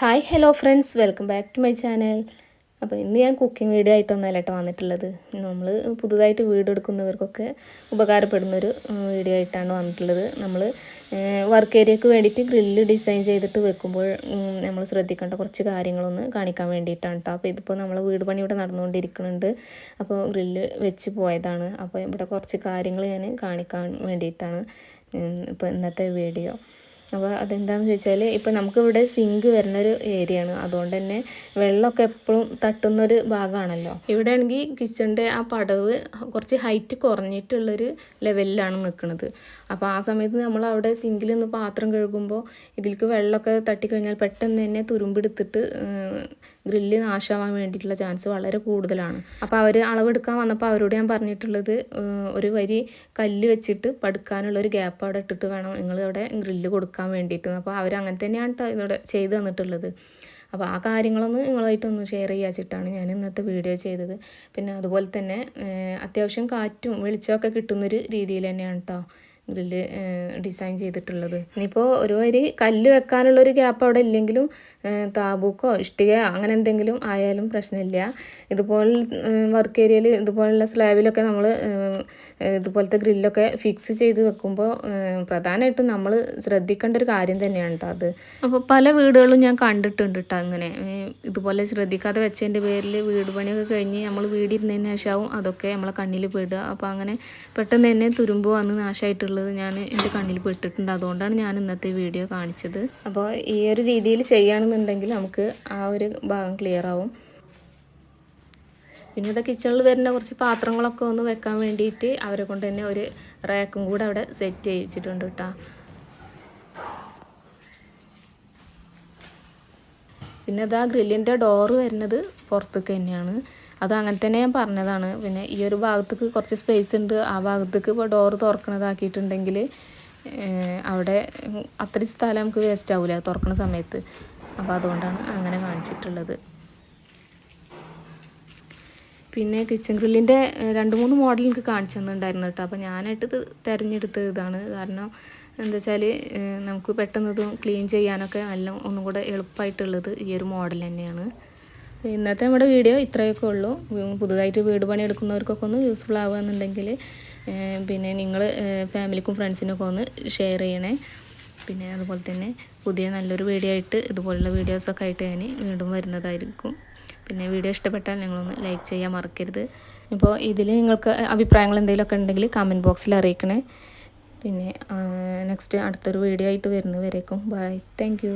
Hi hello friends welcome back to my channel അപ്പോൾ ഇന്ന് ഞാൻ കുക്കിംഗ് വീഡിയോ ആയിട്ടൊന്നല്ല കേട്ടോ വന്നിട്ടുള്ളത്. നമ്മൾ പുതുതായിട്ട് വീടെടുക്കുന്നവർക്കൊക്കെ ഉപകാരപ്പെടുന്നൊരു വീഡിയോ ആയിട്ടാണ് വന്നിട്ടുള്ളത്. നമ്മൾ വർക്ക് ഏരിയക്ക് വേണ്ടിയിട്ട് ഗ്രില്ല് ഡിസൈൻ ചെയ്തിട്ട് വെക്കുമ്പോൾ നമ്മൾ ശ്രദ്ധിക്കേണ്ട കുറച്ച് കാര്യങ്ങളൊന്ന് കാണിക്കാൻ വേണ്ടിയിട്ടാണ് കേട്ടോ അപ്പോൾ ഇതിപ്പോൾ നമ്മൾ വീട് പണി ഇവിടെ നടന്നുകൊണ്ടിരിക്കുന്നുണ്ട്. അപ്പോൾ ഗ്രില്ല് വെച്ച് പോയതാണ്. അപ്പോൾ ഇവിടെ കുറച്ച് കാര്യങ്ങൾ ഞാൻ കാണിക്കാൻ വേണ്ടിയിട്ടാണ് ഇപ്പോൾ ഇന്നത്തെ വീഡിയോ അപ്പോൾ അതെന്താണെന്ന് ചോദിച്ചാൽ ഇപ്പോൾ നമുക്കിവിടെ സിങ്ക് വരുന്നൊരു ഏരിയ ആണ്. അതുകൊണ്ട് തന്നെ വെള്ളമൊക്കെ എപ്പോഴും തട്ടുന്നൊരു ഭാഗമാണല്ലോ ഇവിടെ ആണെങ്കിൽ കിച്ചണിന്റെ ആ പടവ് കുറച്ച് ഹൈറ്റ് കുറഞ്ഞിട്ടുള്ളൊരു ലെവലിലാണ് നിൽക്കുന്നത് അപ്പോൾ ആ സമയത്ത് നമ്മൾ അവിടെ സിങ്കിൽ നിന്ന് പാത്രം കഴുകുമ്പോൾ ഇതിലേക്ക് വെള്ളമൊക്കെ തട്ടിക്കഴിഞ്ഞാൽ പെട്ടെന്ന് തന്നെ തുരുമ്പെടുത്തിട്ട് ഗ്രില്ല് നാശമാവാൻ വേണ്ടിയിട്ടുള്ള ചാൻസ് വളരെ കൂടുതലാണ്. അപ്പോൾ അവർ അളവെടുക്കാൻ വന്നപ്പോൾ അവരോട് ഞാൻ പറഞ്ഞിട്ടുള്ളത് ഒരു വരി കല്ല് വെച്ചിട്ട് പടുക്കാനുള്ള ഒരു ഗ്യാപ്പ് അവിടെ ഇട്ടിട്ട് വേണം നിങ്ങൾ അവിടെ ഗ്രില്ല് കൊടുക്കാൻ വേണ്ടിയിട്ട്. അപ്പോൾ അവർ അങ്ങനെ തന്നെയാണ് ഇവിടെ ചെയ്തു തന്നിട്ടുള്ളത്. അപ്പോൾ ആ കാര്യങ്ങളൊന്ന് നിങ്ങളായിട്ടൊന്ന് ഷെയർ ചെയ്യാച്ചിട്ടാണ് ഞാൻ ഇന്നത്തെ വീഡിയോ ചെയ്തത്. പിന്നെ അതുപോലെ തന്നെ അത്യാവശ്യം കാറ്റും വെളിച്ചമൊക്കെ കിട്ടുന്നൊരു രീതിയിൽ തന്നെയാണ് കേട്ടോ ഗ്രില്ല് ഡിസൈൻ ചെയ്തിട്ടുള്ളത്. ഇനിയിപ്പോൾ ഒരു വരി കല്ല് വെക്കാനുള്ള ഒരു ഗ്യാപ്പ് അവിടെ ഇല്ലെങ്കിലും താബൂക്കോ ഇഷ്ടികയോ അങ്ങനെ എന്തെങ്കിലും ആയാലും പ്രശ്നമില്ല. ഇതുപോലെ വർക്ക് ഏരിയയിൽ ഇതുപോലുള്ള സ്ലാബിലൊക്കെ നമ്മൾ ഇതുപോലത്തെ ഗ്രില്ലൊക്കെ ഫിക്സ് ചെയ്ത് വെക്കുമ്പോൾ പ്രധാനമായിട്ടും നമ്മൾ ശ്രദ്ധിക്കേണ്ട ഒരു കാര്യം തന്നെയാണ് അത്. അപ്പോൾ പല വീടുകളും ഞാൻ കണ്ടിട്ടുണ്ട് കേട്ടോ അങ്ങനെ. ഇതുപോലെ ശ്രദ്ധിക്കാതെ വെച്ചതിന്റെ പേരിൽ വീട് പണിയൊക്കെ കഴിഞ്ഞ് നമ്മൾ വീടിരുന്നതിന് ശേഷമാവും അതൊക്കെ നമ്മളെ കണ്ണിൽ പെടുക. അപ്പോൾ അങ്ങനെ പെട്ടെന്ന് തന്നെ തുരുമ്പ് വന്ന് നാശമായിട്ടുള്ളത് ഞാൻ എന്റെ കണ്ണിൽ പെട്ടിട്ടുണ്ട്. അതുകൊണ്ടാണ് ഞാൻ ഇന്നത്തെ വീഡിയോ കാണിച്ചത്. അപ്പോൾ ഈ ഒരു രീതിയിൽ ചെയ്യുകയാണെന്നുണ്ടെങ്കിൽ നമുക്ക് ആ ഒരു ഭാഗം ക്ലിയർ ആവും. പിന്നെ ഇത് കിച്ചണിൽ വരുന്ന കുറച്ച് പാത്രങ്ങളൊക്കെ ഒന്ന് വെക്കാൻ വേണ്ടിയിട്ട് അവരെ കൊണ്ട് തന്നെ ഒരു റാക്കും കൂടെ അവിടെ സെറ്റ് ചെയ്യിച്ചിട്ടുണ്ട് കേട്ടോ. പിന്നെ അത് ഗ്രില്ലിന്റെ ഡോറ് വരുന്നത് പുറത്തേക്ക് തന്നെയാണ്. അത് അങ്ങനെ തന്നെ ഞാൻ പറഞ്ഞതാണ്. പിന്നെ ഈ ഒരു ഭാഗത്തേക്ക് കുറച്ച് സ്പേസ് ഉണ്ട് ആ ഭാഗത്തേക്ക് ഇപ്പോൾ ഡോറ് തുറക്കണതാക്കിയിട്ടുണ്ടെങ്കിൽ അവിടെ അത്രയും സ്ഥലം നമുക്ക് വേസ്റ്റ് ആവില്ല തുറക്കുന്ന സമയത്ത്. അപ്പോൾ അതുകൊണ്ടാണ് അങ്ങനെ കാണിച്ചിട്ടുള്ളത്. പിന്നെ കിച്ചൺ ഗ്രില്ലിന്റെ രണ്ട് മൂന്ന് മോഡൽ എനിക്ക് കാണിച്ചു തന്നിട്ടുണ്ടായിരുന്നു കേട്ടോ. അപ്പോൾ ഞാനായിട്ട് തിരഞ്ഞെടുത്തത് ഇതാണ്. കാരണം എന്താ വെച്ചാൽ നമുക്ക് പെട്ടെന്ന് ഇത് ക്ലീൻ ചെയ്യാനൊക്കെ നല്ല ഒന്നും കൂടെ എളുപ്പമായിട്ടുള്ളത് ഈ ഒരു മോഡൽ തന്നെയാണ്. ഇന്നത്തെ നമ്മുടെ വീഡിയോ ഇത്രയൊക്കെ ഉള്ളൂ. പുതുതായിട്ട് വീട് പണി എടുക്കുന്നവർക്കൊക്കെ ഒന്ന് യൂസ്ഫുൾ ആവുകയെന്നുണ്ടെങ്കിൽ പിന്നെ നിങ്ങൾ ഫാമിലിക്കും ഫ്രണ്ട്സിനൊക്കെ ഒന്ന് ഷെയർ ചെയ്യണേ. പിന്നെ അതുപോലെ തന്നെ പുതിയ നല്ലൊരു വീഡിയോ ആയിട്ട് ഇതുപോലുള്ള വീഡിയോസൊക്കെ ആയിട്ട് ഞാൻ വീണ്ടും വരുന്നതായിരിക്കും. പിന്നെ വീഡിയോ ഇഷ്ടപ്പെട്ടാൽ നിങ്ങളൊന്ന് ലൈക്ക് ചെയ്യാൻ മറക്കരുത്. ഇപ്പോൾ ഇതിൽ നിങ്ങൾക്ക് അഭിപ്രായങ്ങൾ എന്തെങ്കിലുമൊക്കെ ഉണ്ടെങ്കിൽ കമന്റ് ബോക്സിൽ അറിയിക്കണേ. പിന്നെ നെക്സ്റ്റ് അടുത്തൊരു വീഡിയോ ആയിട്ട് വരുന്നവരേക്കും ബൈ താങ്ക്